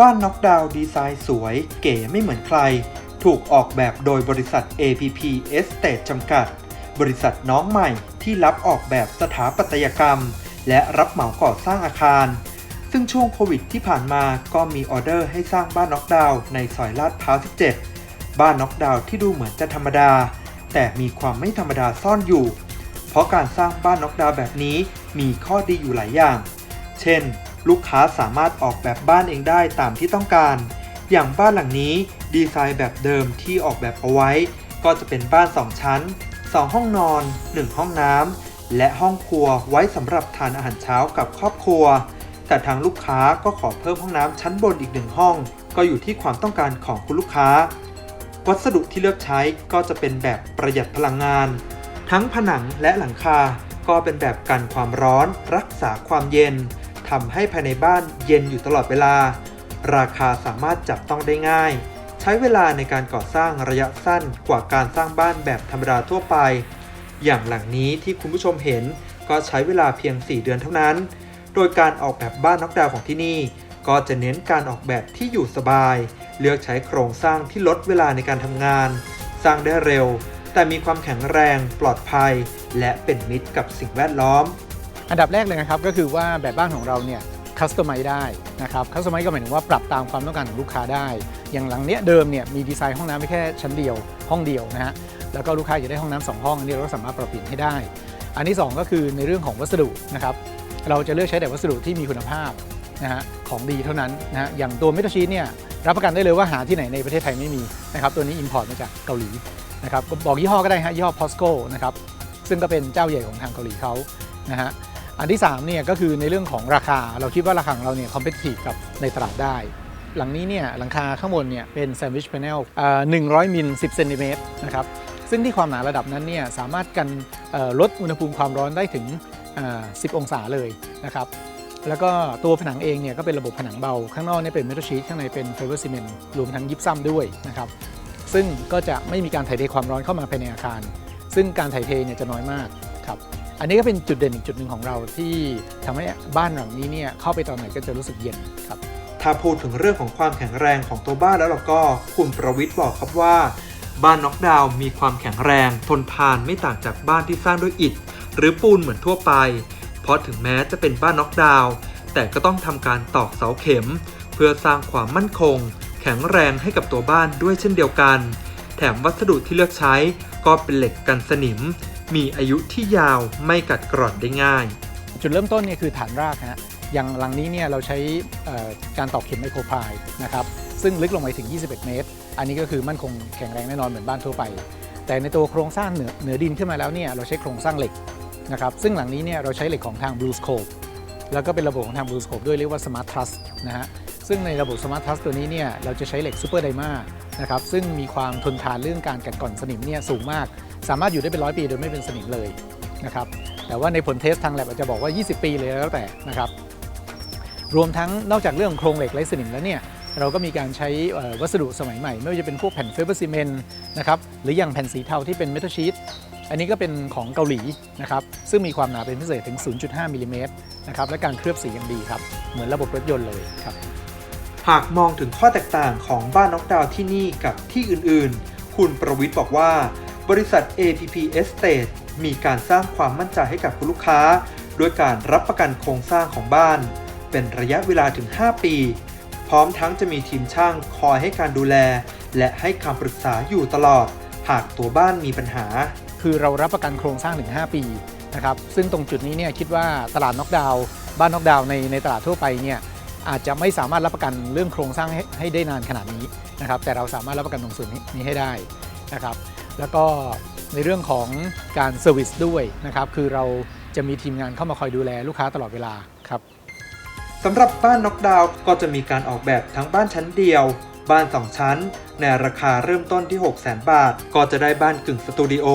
บ้านน็อกดาวน์ดีไซน์สวยเก๋ไม่เหมือนใคร ถูกออกแบบโดยบริษัท APP Estate จำกัด บริษัทน้องใหม่ที่รับออกแบบสถาปัตยกรรม และรับเหมาก่อสร้างอาคาร ซึ่งช่วงโควิดที่ผ่านมาก็มีออเดอร์ให้สร้างบ้านน็อกดาวน์ในซอยลาดพร้าว 17 บ้านน็อกดาวน์ที่ดูเหมือนจะธรรมดา แต่มีความไม่ธรรมดาซ่อนอยู่ เพราะการสร้างบ้านน็อกดาวน์แบบนี้มีข้อดีอยู่หลายอย่าง เช่น ลูกค้าสามารถออกแบบบ้านเองได้ตามที่ต้องการ อย่างบ้านหลังนี้ดีไซน์แบบเดิมที่ออกแบบเอาไว้ ก็จะเป็นบ้าน 2 ชั้น 2 ห้องนอน 1 ห้องน้ำและห้องครัวไว้สำหรับทานอาหารเช้ากับครอบครัว แต่ทางลูกค้าก็ขอเพิ่มห้องน้ำชั้นบนอีกหนึ่งห้อง ก็อยู่ที่ความต้องการของคุณลูกค้า วัสดุที่เลือกใช้ก็จะเป็นแบบประหยัดพลังงาน ทั้งผนังและหลังคาก็เป็นแบบกันความร้อน รักษาความเย็นำให้ภายในบ้านเย็นอยู่ตลอดเวลา ราคาสามารถจับต้องได้ง่าย ใช้เวลาในการก่อสร้างระยะสั้นกว่าการสร้างบ้านแบบธรรมดาทั่วไป อย่างหลังนี้ที่คุณผู้ชมเห็นก็ใช้เวลาเพียง 4 เดือนเท่านั้น โดยการออกแบบบ้านน็อกดาวน์ของที่นี่ ก็จะเน้นการออกแบบที่อยู่สบาย เลือกใช้โครงสร้างที่ลดเวลาในการทำงาน สร้างได้เร็ว แต่มีความแข็งแรง ปลอดภัย และเป็นมิตรกับสิ่งแวดล้อม อันดับแรกเลยนะครับก็คือว่าแบบบ้านของเราเนี่ยคัสตอมไมได้นะครับคัสตอมไมก็หมายถึงว่าปรับตามความต้องการของลูกค้าได้ อย่างหลังเนี้ยเดิมเนี่ยมีดีไซน์ห้องน้ำไม่แค่ชั้นเดียวห้องเดียวนะฮะแล้วก็ลูกค้าอยากได้ห้องน้ำสองห้องอันนี้เราก็สามารถปรับเปลี่ยนให้ได้ อันที่สองก็คือในเรื่องของวัสดุนะครับเราจะเลือกใช้แต่วัสดุที่มีคุณภาพนะฮะของดีเท่านั้นนะฮะอย่างตัวเมทัลชีตเนี่ยรับประกันได้เลยว่าหาที่ไหนในประเทศไทยไม่มีนะครับตัวนี้อิ p พอร์ตมาจากเกาหลีนะครับบอกยี่ห้อก็ได้ฮะยี่ห้อ POSCO นะครับซึ่งก็เป็นเจ้าใหญ่ของทางเกาหลีเขานะฮะ อันที่3เนี่ยก็คือในเรื่องของราคาเราคิดว่าราคาของเราเนี่ยคอมเพ t ตีฟกับในตลาดได้ หลังนี้เนี่ยหลังคาข้างบนเนี่ยเป็นแซนด์วิช a พ e l หนึ่งร้อยมิล10เซนติเมตรนะครับซึ่งที่ความหนาระดับนั้นเนี่ยสามารถกันลดอุณหภูมิความร้อนได้ถึง 10 องศาเลยนะครับแล้วก็ตัวผนังเองเนี่ยก็เป็นระบบผนังเบา ข้างนอกเนี่ยเป็นเมทัลชีทข้างในเป็นไฟเบอร์ซีเมนต์รวมทั้งยิปซัมด้วยนะครับซึ่งก็จะไม่มีการถ่ายเทความร้อนเข้ามาภายในอาคาร ซึ่งการถ่ายเทเนี่ยจะน้อยมากครับ อันนี้ก็เป็นจุดเด่นอีกจุดหนึ่งของเราที่ทำให้บ้านหลังนี้เนี่ยเข้าไปตอนไหนก็จะรู้สึกเย็นครับ ถ้าพูดถึงเรื่องของความแข็งแรงของตัวบ้านแล้วเราก็คุณประวิทย์บอกครับว่า บ้านน็อกดาวน์มีความแข็งแรง ทนทานไม่ต่างจากบ้านที่สร้างด้วยอิฐ หรือปูนเหมือนทั่วไป เพราะถึงแม้จะเป็นบ้านน็อกดาวน์แต่ก็ต้องทำการตอกเสาเข็ม เพื่อสร้างความมั่นคง แข็งแรงให้กับตัวบ้านด้วยเช่นเดียวกัน แถมวัสดุที่เลือกใช้ก็เป็นเหล็กกันสนิม มีอายุที่ยาวไม่กัดกร่อนได้ง่าย จุดเริ่มต้นเนี่ยคือฐานรากฮะอย่างหลังนี้เนี่ยเราใช้การตอกเข็มไมโครพายนะครับซึ่งลึกลงไปถึง 21 เมตร อันนี้ก็คือมั่นคงแข็งแรงแน่นอนเหมือนบ้านทั่วไป แต่ในตัวโครงสร้างเหนือเหนือดินขึ้นมาแล้วเนี่ยเราใช้โครงสร้างเหล็กนะครับซึ่งหลังนี้เนี่ยเราใช้เหล็กของทาง Blue Scope แล้วก็เป็นระบบของทาง Blue Scope ด้วยเรียกว่า Smart Truss นะฮะซึ่งในระบบ Smart Truss ตัวนี้เนี่ยเราจะใช้เหล็ก Super Dyma นะครับซึ่งมีความทนทานเรื่องการกัดกร่อนสนิมเนี่ยสูงมาก สามารถอยู่ได้เป็นร้อยปีโดยไม่เป็นสนิมเลยนะครับแต่ว่าในผลเทสทางแลบอาจจะบอกว่า 20 ปีเลยแล้วแต่นะครับรวมทั้งนอกจากเรื่องโครงเหล็กไร้สนิมแล้วเนี่ยเราก็มีการใช้วัสดุสมัยใหม่ ไม่ว่าจะเป็นพวกแผ่นไฟเบอร์ซีเมนต์นะครับหรืออย่างแผ่นสีเทาที่เป็นเมทัลชีต อันนี้ก็เป็นของเกาหลีนะครับ ซึ่งมีความหนาเป็นพิเศษถึง 0.5มิลลิเมตรนะครับ และการเคลือบสีอย่างดีครับ เหมือนระบบรถยนต์เลยครับ หากมองถึงข้อแตกต่างของบ้านน็อกดาวน์ที่นี่กับที่อื่นๆ คุณประวิทย์บอกว่า บริษัท APP Estate มีการสร้างความมั่นใจให้กับคุณลูกค้า ด้วยการรับประกันโครงสร้างของบ้าน เป็นระยะเวลาถึง 5 ปี พร้อมทั้งจะมีทีมช่างคอยให้การดูแล และให้คำปรึกษาอยู่ตลอด หากตัวบ้านมีปัญหา คือเรารับประกันโครงสร้างถึง 5 ปีนะครับซึ่งตรงจุดนี้เนี่ยคิดว่าตลาดน็อกดาวน์บ้านน็อกดาวน์ในในตลาดทั่วไปเนี่ยอาจจะไม่สามารถรับประกันเรื่องโครงสร้างให้ให้ได้นานขนาดนี้นะครับแต่เราสามารถรับประกันตรงส่วนนี้ให้ได้นะครับแล้วก็ในเรื่องของการเซอร์วิสด้วยนะครับคือเราจะมีทีมงานเข้ามาคอยดูแลลูกค้าตลอดเวลาครับสำหรับบ้านน็อกดาวน์ก็จะมีการออกแบบทั้งบ้านชั้นเดียว บ้าน 2 ชั้น ในราคาเริ่มต้นที่ 6 0 0 0 0 0 บาท ก็จะได้บ้านกึ่งสตูดิโอ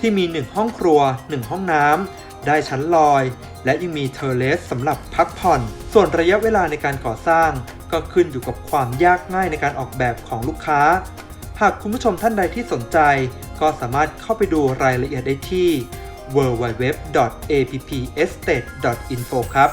ที่มี 1 ห้องครัว 1 ห้องน้ำ ได้ชั้นลอย และยังมีเทอร์เลสสำหรับพักผ่อน ส่วนระยะเวลาในการก่อสร้าง ก็ขึ้นอยู่กับความยากง่ายในการออกแบบของลูกค้า หากคุณผู้ชมท่านใดที่สนใจ ก็สามารถเข้าไปดูรายละเอียดได้ที่ www.appestate.info ครับ